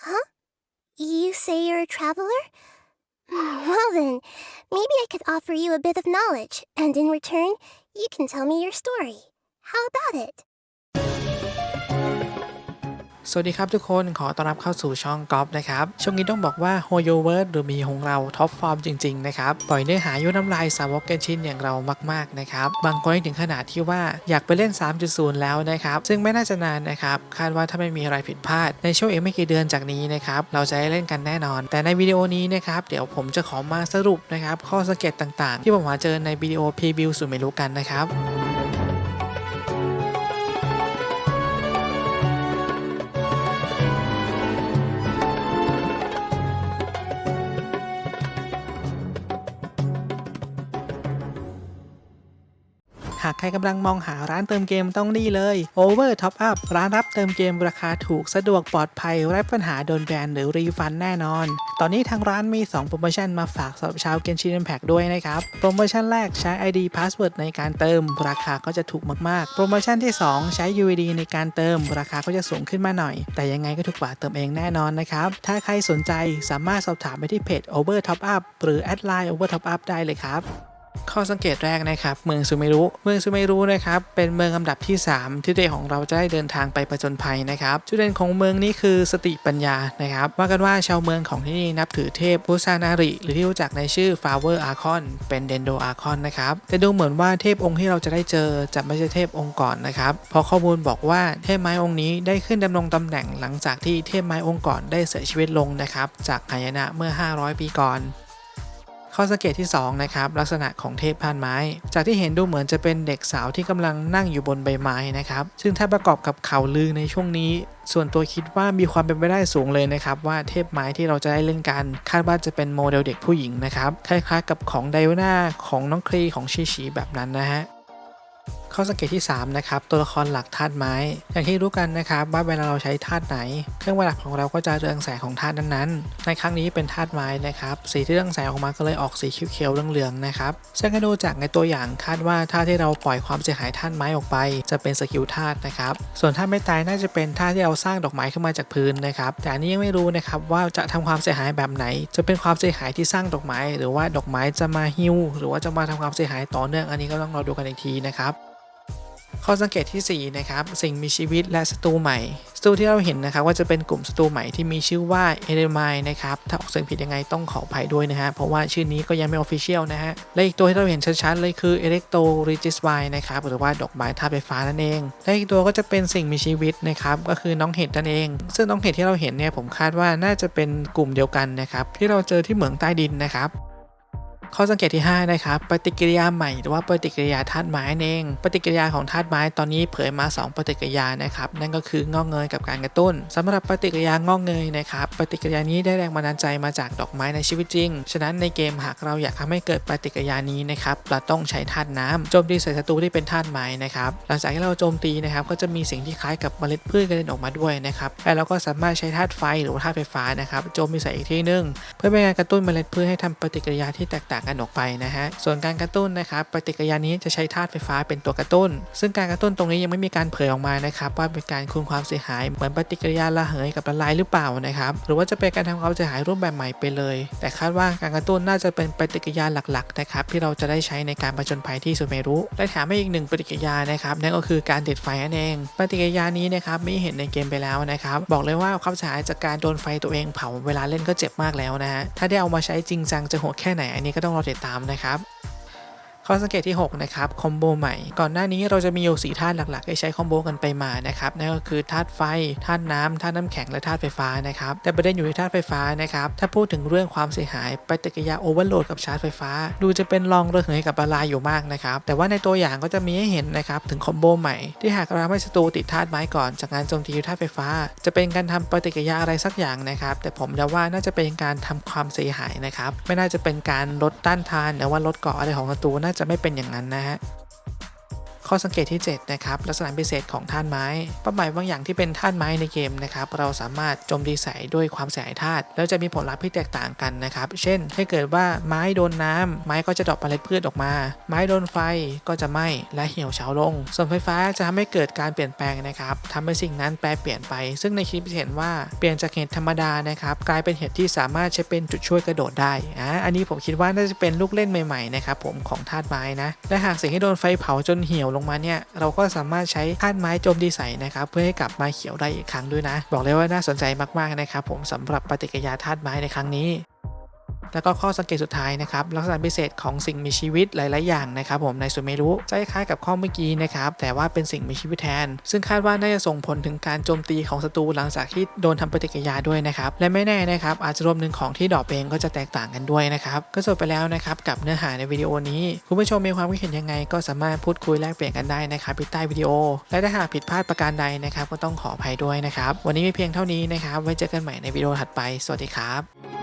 Huh? You say you're a traveler? Hmm, Well then, maybe I could offer you a bit of knowledge, and in return, you can tell me your story. How about it? สวัสดีครับทุกคนขอต้อนรับเข้าสู่ช่องกอล์ฟนะครับ ช่วงนี้ต้องบอกว่าโฮโยเวิร์ดหรือมีของเราท็อปฟอร์มจริงๆนะครับ ปล่อยเนื้อหายุน้ำลายสาวกเกนชินอย่างเรามากๆนะครับ บางคนถึงขนาดที่ว่าอยากไปเล่น 3.0 แล้วนะครับ ซึ่งไม่น่าจะนานนะครับ คาดว่าถ้าไม่มีอะไรผิดพลาด ในช่วงอีกไม่กี่เดือนจากนี้นะครับ เราจะได้เล่นกันแน่นอน แต่ในวิดีโอนี้นะครับเดี๋ยวผมจะขอมาสรุปนะครับข้อสังเกตต่างๆ ที่ผมหาเจอในวิดีโอพรีวิวสู่ไม่รู้กันนะครับากใครกำลังมองหาร้านเติมเกมต้องนี่เลย Over Top Up ร้านรับเติมเกมราคาถูกสะดวกปลอดภัยไร้ปัญหาโดนแบนหรือรีฟันแน่นอน ตอนนี้ทางร้านมี 2 โปรโมชั่นมาฝากสำหรับชาวเกนชิน Impact ด้วยนะครับ โปรโมชั่นแรกใช้ ID Password ในการเติม ราคาก็จะถูกมากๆ โปรโมชั่นที่ 2 ใช้ UID ในการเติม ราคาก็จะสูงขึ้นมาหน่อย แต่ยังไงก็ถูกกว่าเติมเองแน่นอนนะครับถ้าใครสนใจสามารถสอบถามไปที่เพจ Over Top Up หรือแอดไลน์ Over Top Up ได้เลยครับ ข้อสังเกตแรกนะครับ เมืองซูเมรุ เมืองซูเมรุนะครับ เป็นเมืองลำดับที่ 3 ที่เดของเราจะได้เดินทางไปประจนภัยนะครับจุดเด่นของเมืองนี้คือสติปัญญานะครับ ว่ากันว่าชาวเมืองของที่นี่นับถือเทพพุซานาริ หรือที่รู้จักในชื่อฟาเวอร์อาคอนเป็นเดนโดอาคอนนะครับ แต่ดูเหมือนว่าเทพองค์ที่เราจะได้เจอจะไม่ใช่เทพองค์ก่อนนะครับเพราะข้อมูลบอกว่าเทพไม้องค์นี้ได้ขึ้นดำรงตำแหน่งหลังจากที่เทพไม้องค์ก่อนได้เสียชีวิตลงนะครับจากหายนะเมื่อ 500 ปีก่อน ข้อสังเกตที่2นะครับลักษณะของเทพพานไม้ จากที่เห็นดูเหมือนจะเป็นเด็กสาวที่กำลังนั่งอยู่บนใบไม้นะครับซึ่งถ้าประกอบกับข่าวลือในช่วงนี้ ส่วนตัวคิดว่ามีความเป็นไปได้สูงเลยนะครับว่าเทพไม้ที่เราจะได้เล่นกัน คาดว่าจะเป็นโมเดลเด็กผู้หญิงนะครับคล้ายๆกับของไดโอนาของน้องครีของชิชีแบบนั้นนะฮะ ข้อสังเกตที่ 3 นะครับ ตัวละครหลักธาตุไม้ อย่างที่รู้กันนะครับว่าเวลาเราใช้ธาตุไหน เครื่องประดับของเราก็จะเรืองแสงของธาตุนั้นๆ ในครั้งนี้เป็นธาตุไม้นะครับสีที่เรืองแสงออกมาก็เลยออกสีเขียวๆเหลืองๆนะครับซึ่งก็ดูจากในตัวอย่างคาดว่าธาตุที่เราปล่อยความเสียหายธาตุไม้ออกไป จะเป็นสกิลธาตุนะครับส่วนธาตุไม่ตายน่าจะเป็นธาตุที่เราสร้างดอกไม้ขึ้นมาจากพื้นนะครับแต่อันนี้ยังไม่รู้นะครับว่าจะทำความเสียหายแบบไหน จะเป็นความเสียหายที่สร้างดอกไม้ หรือว่าดอกไม้จะมาฮิวหรือว่าจะมาทำความเสียหายต่อเนื่องอันนี้ก็ต้องรอดูกันอีกทีนะครับ ข้อสังเกตที่ 4 นะครับ สิ่งมีชีวิตและศัตรูใหม่ศัตรูที่เราเห็นนะครับว่าจะเป็นกลุ่มศัตรูใหม่ที่มีชื่อว่าเอเดมายนะครับ ถ้าออกเสียงผิดยังไงต้องขออภัยด้วยนะฮะ เพราะว่าชื่อนี้ก็ยังไม่ออฟฟิเชียลนะฮะ และอีกตัวที่เราเห็นชัดๆเลยคือเอเล็กโตริจิสไวนะครับ หรือว่าดอกไม้ธาตุไฟฟ้านั่นเอง และอีกตัวก็จะเป็นสิ่งมีชีวิตนะครับ ก็คือน้องเห็ดนั่นเอง ซึ่งน้องเห็ดที่เราเห็นเนี่ยผมคาดว่าน่าจะเป็นกลุ่มเดียวกันนะครับที่เราเจอที่เหมืองใต้ดินนะครับ ข้อสังเกตที่ 5 นะครับปฏิกิริยาใหม่หรือว่าปฏิกิริยาธาตุไม้เองปฏิกิริยาของธาตุไม้ตอนนี้เผยมา 2 ปฏิกิริยานะครับนั่นก็คืองอกเงยกับการกระตุ้นสำหรับปฏิกิริยางอกเงยนะครับปฏิกิริยานี้ได้แรงบันดาลใจมาจากดอกไม้ในชีวิตจริง ฉะนั้นในเกมหากเราอยากทำให้เกิดปฏิกิริยานี้นะครับเราต้องใช้ธาตุน้ำโจมตีใส่ศัตรูที่เป็นธาตุไม้นะครับหลังจากที่เราโจมตีนะครับก็จะมีสิ่งที่คล้ายกับเมล็ดพืชกระเด็นออกมาด้วยนะครับและเราก็สามารถใช้ธาตุไฟหรือธาตุไฟฟ้านะครับโจมตีใส่อีกที่หนึง เพื่อเป็นการกระตุ้นเมล็ดพืชให้ทำปฏิกิริยาที่แตกต่างกันออกไปนะฮะ ส่วนการกระตุ้นนะครับปฏิกิริยานี้จะใช้ธาตุไฟฟ้าเป็นตัวกระตุ้น ซึ่งการกระตุ้นตรงนี้ยังไม่มีการเผยออกมานะครับว่าเป็นการคูณความเสียหายเหมือนปฏิกิริยาระเหยกับละลายหรือเปล่านะครับ หรือว่าจะเป็นการทำความเสียหายรูปแบบใหม่ไปเลย แต่คาดว่าการกระตุ้นน่าจะเป็นปฏิกิริยาหลักๆนะครับที่เราจะได้ใช้ในการผจญภัยที่สุเมรุ และถามให้อีกหนึ่งปฏิกิริยานะครับนั่นก็คือการเด็ดไฟนั่นเอง ปฏิกิริยานี้นะครับไม่เห็นในเกมไปแล้วนะครับบอกเลยว่าความเสียหายจากการโดนไฟตัวเองเผาเวลาเล่นก็เจ็บมากแล้วนะฮะถ้าได้เอามาใช้จริงจังจะโหดแค่ไหนอันนี้ก็ต้องรอติดตามนะครับ ข้อสังเกตที่ 6 นะครับ คอมโบใหม่ ก่อนหน้านี้เราจะมีอยู่สีธาตุหลักๆให้ใช้คอมโบกันไปมานะครับ นั่นก็คือธาตุไฟ ธาตุน้ำธาตุน้ำแข็ง และธาตุไฟฟ้านะครับ แต่ประเด็นอยู่ที่ธาตุไฟฟ้านะครับ ถ้าพูดถึงเรื่องความเสียหายปฏิกิริยาโอเวอร์โหลดกับชาร์จไฟฟ้า ดูจะเป็นรองระเหยกับละลายอยู่มากนะครับ แต่ว่าในตัวอย่างก็จะมีให้เห็นนะครับ ถึงคอมโบใหม่ ที่หากเราให้ศัตรูติดธาตุไม้ก่อน จากการโจมตีธาตุไฟฟ้า จะเป็นการทำปฏิกิริยาอะไรสักอย่างนะครับ แต่ผมเดาว่าน่าจะเป็นการทำความเสียหายนะครับ ไม่น่าจะเป็นการลดต้านทานหรือว่าลดเกาะอะไรของศัตรูน่าจะไม่เป็นอย่างนั้นนะฮะ ข้อสังเกตที่ 7 นะครับ ลักษณะพิเศษของธาตุไม้ เป้าหมายบางอย่างที่เป็นธาตุไม้ในเกมนะครับ เราสามารถโจมตีใส่ด้วยความเสียหายธาตุแล้วจะมีผลลัพธ์ที่แตกต่างกันนะครับ เช่น ถ้าเกิดว่าไม้โดนน้ำไม้ก็จะดอปเมล็ดพืชออกมา ไม้โดนไฟก็จะไหม้และเหี่ยวเฉาลง ส่วนไฟฟ้าจะทำให้เกิดการเปลี่ยนแปลงนะครับทำให้สิ่งนั้นแปรเปลี่ยนไป ซึ่งในคลิปเห็นว่าเปลี่ยนจากเห็ดธรรมดานะครับกลายเป็นเห็ดที่สามารถใช้เป็นจุดช่วยกระโดดได้อ่าอันนี้ผมคิดว่าน่าจะเป็นลูกเล่นใหม่ๆนะครับผมของธาตุไม้นะและหากสิ่งที่โดนไฟเผาจนเหี่ยวลงมาเนี่ยเราก็สามารถใช้ธาตุไม้โจมตีใส่นะครับเพื่อให้กลับมาเขียวได้อีกครั้งด้วยนะ บอกเลยว่าน่าสนใจมากๆนะครับผมสำหรับปฏิกิริยาธาตุไม้ในครั้งนี้ แล้วก็ข้อสังเกตสุดท้ายนะครับลักษณะพิเศษของสิ่งมีชีวิตหลาย ๆ อย่างนะครับผมในสุเมรุจะคล้ายกับข้อเมื่อกี้นะครับแต่ว่าเป็นสิ่งมีชีวิตแทน ซึ่งคาดว่าน่าจะส่งผลถึงการโจมตีของศัตรูหลังจากที่โดนทำปฏิกิริยาด้วยนะครับและไม่แน่นะครับอาจจะรวมถึงของที่ดอปเองก็จะแตกต่างกันด้วยนะครับก็จบไปแล้วนะครับกับเนื้อหาในวิดีโอนี้คุณผู้ชมมีความคิดเห็นยังไง ก็สามารถพูดคุยแลกเปลี่ยนกันได้นะครับใต้วิดีโอ และถ้าหากผิดพลาดประการใดนะครับก็ต้องขออภัยด้วยนะครับวันนี้มีเพียงเท่านี้นะครับไว้เจอกันใหม่ในวิดีโอถัดไปสวัสดีครับ